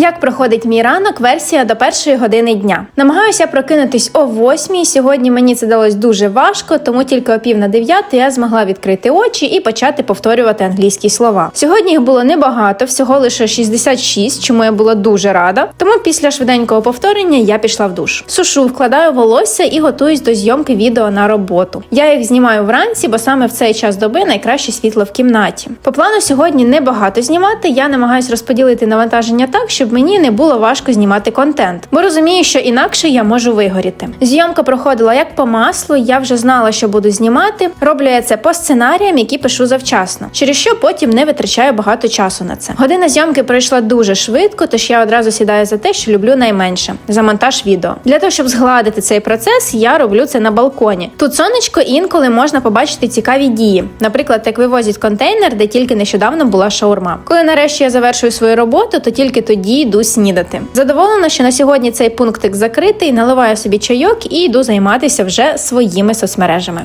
Як проходить мій ранок? Версія до першої години дня. Намагаюся прокинутись о восьмій. Сьогодні мені це далось дуже важко, тому тільки о пів на дев'яту я змогла відкрити очі і почати повторювати англійські слова. Сьогодні їх було небагато, всього лише 66, чому я була дуже рада. Тому після швиденького повторення я пішла в душ. Сушу, вкладаю волосся і готуюсь до зйомки відео на роботу. Я їх знімаю вранці, бо саме в цей час доби найкраще світло в кімнаті. По плану сьогодні небагато знімати. Я намагаюсь розподілити навантаження так, щоб мені не було важко знімати контент, бо розумію, що інакше я можу вигоріти. Зйомка проходила як по маслу. Я вже знала, що буду знімати. Роблю я це по сценаріям, які пишу завчасно, через що потім не витрачаю багато часу на це. Година зйомки пройшла дуже швидко, тож я одразу сідаю за те, що люблю найменше за монтаж відео. Для того щоб згладити цей процес, я роблю це на балконі. Тут сонечко інколи можна побачити цікаві дії, наприклад, як вивозять контейнер, де тільки нещодавно була шаурма. Коли нарешті я завершую свою роботу, то тільки тоді йду снідати. Задоволена, що на сьогодні цей пунктик закритий, наливаю собі чайок і йду займатися вже своїми соцмережами.